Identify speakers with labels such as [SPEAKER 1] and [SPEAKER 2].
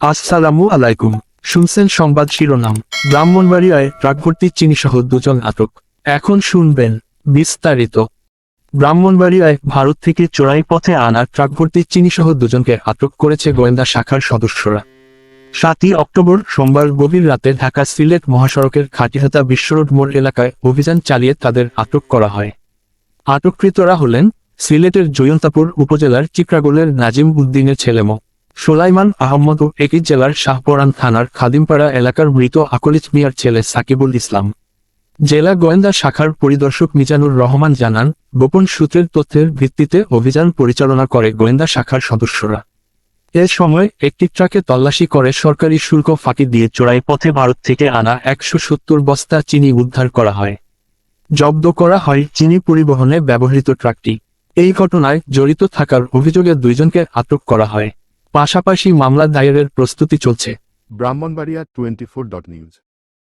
[SPEAKER 1] আসসালামু আলাইকুম। শুনছেন সংবাদ শিরোনাম। ব্রাহ্মণবাড়িয়ায় ট্রাক ভর্তি চিনি সহ দুজন আটক। এখন শুনবেন বিস্তারিত। ব্রাহ্মণবাড়িয়ায় ভারত থেকে চোরাই পথে আনা ট্রাক ভর্তি চিনি সহ দুজনকে আটক করেছে গোয়েন্দা শাখার সদস্যরা। সাতই অক্টোবর সোমবার গভীর রাতে ঢাকা সিলেট মহাসড়কের খাটিহাতা বিশ্বরোড মোড় এলাকায় অভিযান চালিয়ে তাদের আটক করা হয়। আটককৃতরা হলেন সিলেটের জয়ন্তাপুর উপজেলার চিকরাগোলের নাজিম উদ্দিনের ছেলে মো সোলাইমান আহমদ ও একই জেলার শাহপরান থানার খাদিমপাড়া এলাকার মৃত আকলিত মিয়ার ছেলে সাকিবুল ইসলাম। জেলা গোয়েন্দা শাখার পরিদর্শক মিজানুর রহমান জানান, গোপন সূত্রের তথ্যের ভিত্তিতে অভিযান পরিচালনা করে গোয়েন্দা শাখার সদস্যরা। এ সময় একটি ট্রাকে তল্লাশি করে সরকারি শুল্ক ফাঁকি দিয়ে চোরাই পথে ভারত থেকে আনা একশো সত্তর বস্তা চিনি উদ্ধার করা হয়। জব্দ করা হয় চিনি পরিবহনে ব্যবহৃত ট্রাকটি। এই ঘটনায় জড়িত থাকার অভিযোগে দুইজনকে আটক করা হয়। পাশাপাশি মামলা দায়েরের প্রস্তুতি চলছে।
[SPEAKER 2] Brahmanbaria twenty four dot news.